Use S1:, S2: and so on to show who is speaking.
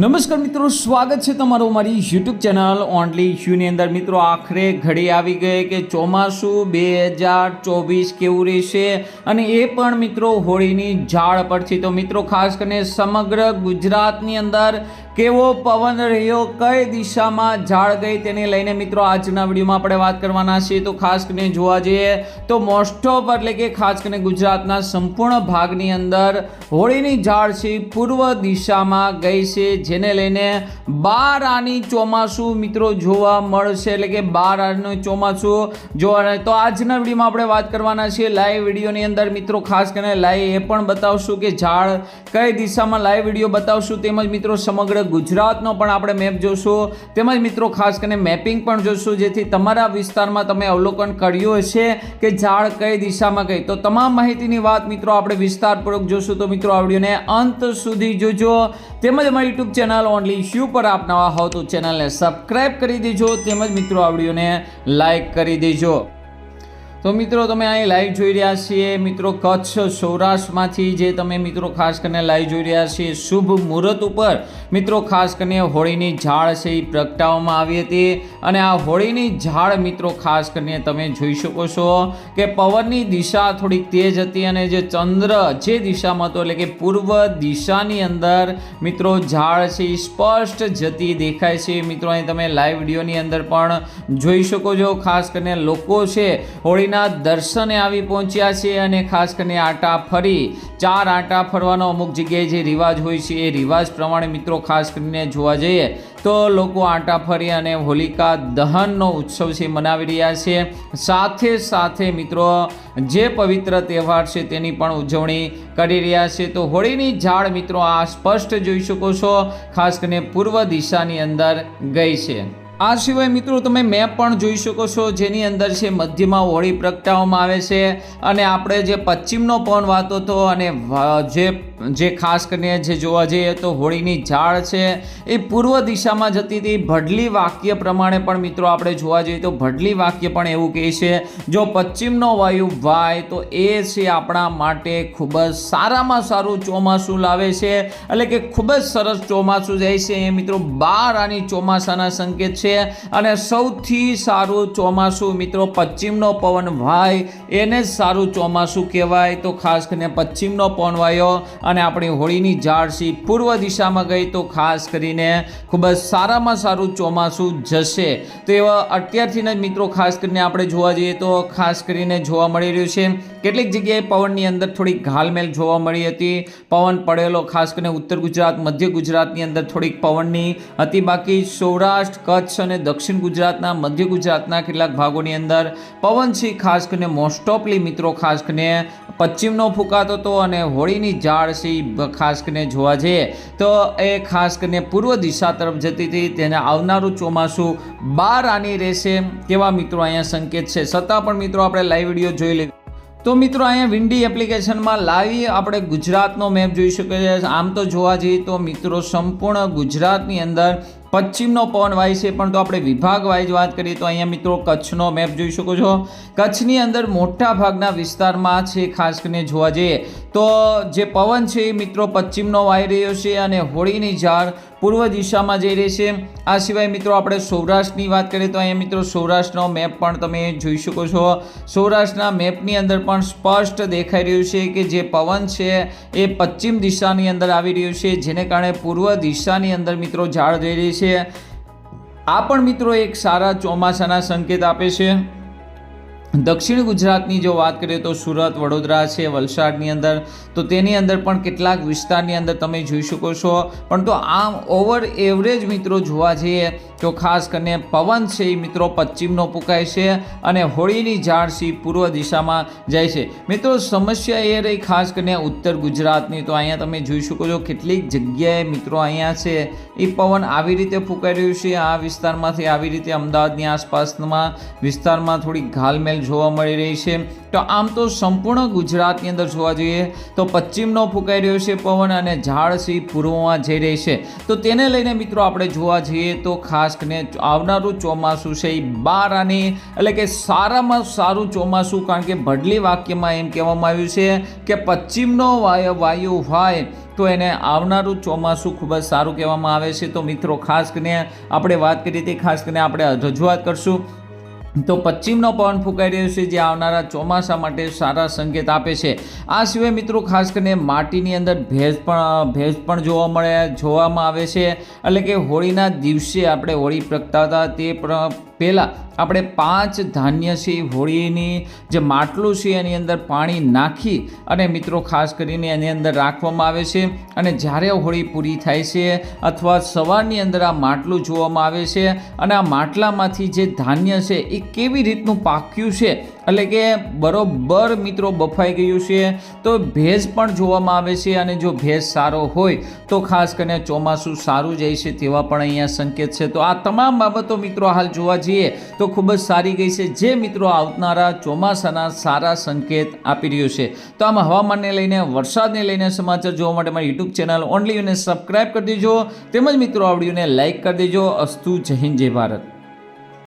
S1: નમસ્કાર મિત્રો, સ્વાગત છે તમારું મારી યુટ્યુબ ચેનલ ઓનલી ઇશ્યુની અંદર. મિત્રો, આખરે ઘડી આવી ગઈ કે ચોમાસું બે હજાર ચોવીસ કેવું રહેશે? અને એ પણ મિત્રો હોળીની ઝાડ પરથી. તો મિત્રો, ખાસ કરીને સમગ્ર ગુજરાતની અંદર કેવો પવન રહ્યો, કઈ દિશામાં ઝાડ ગઈ તેને લઈને મિત્રો આજના વિડીયોમાં આપણે વાત કરવાના છીએ. તો ખાસ કરીને જોવા જઈએ તો મોસ્ટ ઓફ એટલે કે ખાસ કરીને ગુજરાતના સંપૂર્ણ ભાગની અંદર હોળીની ઝાડ છે, પૂર્વ દિશામાં ગઈ છે, જેને લઈને બાર આની ચોમાસું મિત્રો જોવા મળશે. એટલે કે બાર આનું ચોમાસું જોવા તો આજના વિડીયોમાં આપણે વાત કરવાના છીએ લાઈવ વિડીયોની અંદર. મિત્રો ખાસ કરીને લાઈવ એ પણ બતાવશું કે ઝાડ કઈ દિશામાં લાઈવ વીડિયો બતાવશું તેમજ મિત્રો સમગ્ર ગુજરાતનો પણ આપણે મેપ જોશું. તેમજ મિત્રો, ખાસ કરીને મેપિંગ પણ જોશું, જેથી તમારા વિસ્તારમાં તમે અવલોકન કર્યું હશે કે ઝાડ કઈ દિશામાં ગઈ. તો તમામ માહિતીની વાત મિત્રો આપણે વિસ્તારપૂર્વક જોશું. તો મિત્રો, આ અંત સુધી જોજો. તેમજ અમારી યુટ્યુબ ચેનલ ઓનલી શ્યુ પર આપ નવા હોવ તો ચેનલને સબસ્ક્રાઈબ કરી દેજો. તેમજ મિત્રો, આ વિડીયોને લાઈક કરી દેજો. તો મિત્રો, તમે અહીં લાઈવ જોઈ રહ્યા છીએ. મિત્રો, કચ્છ સૌરાષ્ટ્રમાંથી જે તમે મિત્રો ખાસ કરીને લાઈવ જોઈ રહ્યા છીએ, શુભ મુહૂર્ત ઉપર મિત્રો ખાસ કરીને હોળીની ઝાડ છે એ પ્રગટાવવામાં આવી હતી. અને આ હોળીની ઝાડ મિત્રો ખાસ કરીને તમે જોઈ શકો છો કે પવનની દિશા થોડીક તેજ હતી અને જે ચંદ્ર જે દિશામાં હતો, એટલે કે પૂર્વ દિશાની અંદર મિત્રો ઝાડ છે એ સ્પષ્ટ જતી દેખાય છે. મિત્રો, અહીં તમે લાઈવ વિડીયોની અંદર પણ જોઈ શકો છો. ખાસ કરીને લોકો છે હોળીના દર્શને આવી પહોંચ્યા છે અને ખાસ કરીને આટા ફરી, ચાર આટા ફરવાનો અમુક જગ્યાએ જે રિવાજ હોય છે એ રિવાજ પ્રમાણે મિત્રો ખાસ કરીને જોવા જઈએ તો લોકો આટા ફરી અને હોલિકા દહનનો ઉત્સવ છે મનાવી રહ્યા છે. સાથે સાથે મિત્રો, જે પવિત્ર તહેવાર છે તેની પણ ઉજવણી કરી રહ્યા છે. તો હોળીની ઝાડ મિત્રો આ સ્પષ્ટ જોઈ શકો છો, ખાસ કરીને પૂર્વ દિશાની અંદર ગઈ છે. આ સિવાય મિત્રો તમે મેપ પણ જોઈ શકો છો, જેની અંદર છે મધ્યમાં હોળી પ્રગટાવવામાં આવે છે અને આપણે જે પશ્ચિમનો પવન વાતો હતો અને જે જે ખાસ કરીને જે જોવા જઈએ તો હોળીની ઝાડ છે, એ પૂર્વ દિશામાં જતી હતી. ભડલી વાક્ય પ્રમાણે પણ મિત્રો આપણે જોવા જઈએ તો ભડલી વાક્ય પણ એવું કહે છે, જો પશ્ચિમનો વાયુ વાય, તો એ છે આપણા માટે ખૂબ જ સારામાં સારું ચોમાસું લાવે છે. એટલે કે ખૂબ જ સરસ ચોમાસું જાય છે. એ મિત્રો બાર આની ચોમાસાના સંકેત છે. અને સૌથી સારું ચોમાસું મિત્રો પશ્ચિમનો પવન વાય, એને જ સારું ચોમાસું કહેવાય. તો ખાસ કરીને પશ્ચિમનો પવન વાયો અને આપણી હોળીની ઝાડસી પૂર્વ દિશામાં ગઈ તો ખાસ કરીને ખૂબ જ સારામાં સારું ચોમાસું જશે. તો એવા અત્યારથી જ મિત્રો ખાસ કરીને આપણે જોવા જઈએ તો ખાસ કરીને જોવા મળી રહ્યું છે કેટલીક જગ્યાએ પવનની અંદર થોડીક ઘાલમેલ જોવા મળી હતી. પવન પડેલો ખાસ કરીને ઉત્તર ગુજરાત, મધ્ય ગુજરાતની અંદર થોડીક પવનની હતી. બાકી સૌરાષ્ટ્ર, કચ્છ અને દક્ષિણ ગુજરાતના, મધ્ય ગુજરાતના કેટલાક ભાગોની અંદર પવન છે. ખાસ કરીને મોસ્ટ ઓફલી મિત્રો, ખાસ કરીને પશ્ચિમનો ફૂંકાતો હતો અને હોળીની ઝાડ છે ખાસ કરીને જોવા જઈએ તો એ ખાસ કરીને પૂર્વ દિશા તરફ જતી હતી. તેને આવનારું ચોમાસું બાર આની રહેશે કેવા મિત્રો અહીંયા સંકેત છે. છતાં પણ મિત્રો આપણે લાઈવ વીડિયો જોઈ લઈએ તો મિત્રો, અહીંયા વિન્ડી એપ્લિકેશનમાં લાવી આપણે ગુજરાતનો મેપ જોઈ શકીએ છીએ. આમ તો જોવા જઈએ તો મિત્રો, સંપૂર્ણ ગુજરાતની અંદર પશ્ચિમનો પવન વાય છે, પણ તો આપણે વિભાગ વાઇઝ વાત કરીએ તો અહીંયા મિત્રો કચ્છનો મેપ જોઈ શકો છો. કચ્છની અંદર મોટા ભાગના વિસ્તારમાં છે, ખાસ કરીને જોવા જઈએ તો જે પવન છે એ મિત્રો પશ્ચિમનો વાઈ રહ્યો છે અને હોળીની ઝાડ પૂર્વ દિશામાં જઈ રહી છે. આ સિવાય મિત્રો આપણે સૌરાષ્ટ્રની વાત કરીએ તો અહીંયા મિત્રો સૌરાષ્ટ્રનો મેપ પણ તમે જોઈ શકો છો. સૌરાષ્ટ્રના મેપની અંદર પણ સ્પષ્ટ દેખાઈ રહ્યું છે કે જે પવન છે એ પશ્ચિમ દિશાની અંદર આવી રહ્યું છે, જેને કારણે પૂર્વ દિશાની અંદર મિત્રો ઝાડ જઈ રહી છે. આ પણ મિત્રો એક સારા ચોમાસાના સંકેત આપે છે. દક્ષિણ ગુજરાતની જો વાત કરીએ તો સુરત, વડોદરા છે, વલસાડની અંદર. તો તેની અંદર પણ કેટલાક વિસ્તારની અંદર તમે જોઈ શકો છો. પણ તો આમ ઓવર એવરેજ મિત્રો જોવા જઈએ તો ખાસ કરીને પવન છે એ મિત્રો પશ્ચિમનો ફૂંકાય છે અને હોળીની ઝાડ છે પૂર્વ દિશામાં જાય છે. મિત્રો સમસ્યા એ રહી ખાસ કરીને ઉત્તર ગુજરાતની. તો અહીંયા તમે જોઈ શકો છો કેટલીક જગ્યાએ મિત્રો અહીંયા છે એ પવન આવી રીતે ફૂંકાઈ રહ્યું છે. આ વિસ્તારમાંથી આવી રીતે અમદાવાદની આસપાસમાં વિસ્તારમાં થોડી ઘાલમેલ જોવા મળી રહી છે. તો આમ તો સંપૂર્ણ ગુજરાતની અંદર જોવા જઈએ, તો પશ્ચિમનો ફૂંકાઈ રહ્યો છે પવન અને ઝાડસી પૂર્વમાં જઈ રહી છે. તો તેને લઈને મિત્રો આપણે જોવા જઈએ તો ખાસ કરીને આવનારું ચોમાસું છે એ બાર એટલે કે સારામાં સારું ચોમાસું, કારણ કે ભડલી વાક્યમાં એમ કહેવામાં આવ્યું છે કે પશ્ચિમનો વાયુ વાયુ હોય તો એને આવનારું ચોમાસું ખૂબ જ સારું કહેવામાં આવે છે. તો મિત્રો ખાસ કરીને આપણે વાત કરી હતી, ખાસ કરીને આપણે રજૂઆત કરશું. તો પશ્ચિમનો પવન ફૂંકાઈ રહ્યો છે જે આવનારા ચોમાસા માટે સારા સંકેત આપે છે. આ સિવાય મિત્રો ખાસ કરીને માટીની અંદર ભેજ પણ ભેજ પણ જોવા મળે, જોવામાં આવે છે. એટલે કે હોળીના દિવસે આપણે હોળી પ્રગટાવતા તે પ્ર- પહેલાં આપણે પાંચ ધાન્ય છે હોળીની જે માટલું છે એની અંદર પાણી નાખી અને મિત્રો ખાસ કરીને એની અંદર રાખવામાં આવે છે અને જ્યારે હોળી પૂરી થાય છે અથવા સવારની અંદર આ માટલું જોવામાં આવે છે અને આ માટલામાંથી જે ધાન્ય છે એ કેવી રીતનું પાક્યું છે એટલે કે બરોબર મિત્રો બફાઈ ગયું છે, તો ભેજ પણ જોવામાં આવે છે અને જો ભેજ સારો હોય તો ખાસ કરીને ચોમાસું સારું જાય છે તેવા પણ અહીંયા સંકેત છે. તો આ તમામ બાબતો મિત્રો હાલ જોવા જઈએ તો ખૂબ જ સારી ગઈ છે. જે મિત્રો આવનારા ચોમાસાના સારા સંકેત આપી રહ્યું છે. તો આમ હવામાનને લઈને, વરસાદને લઈને સમાચાર જોવા માટે મારી યુટ્યુબ ચેનલ ઓનલી યુને સબસ્ક્રાઇબ કરી દેજો. તેમજ મિત્રો આ વિડીયોને લાઇક કરી દેજો. અસ્તુ જય હિન્દ, જય ભારત.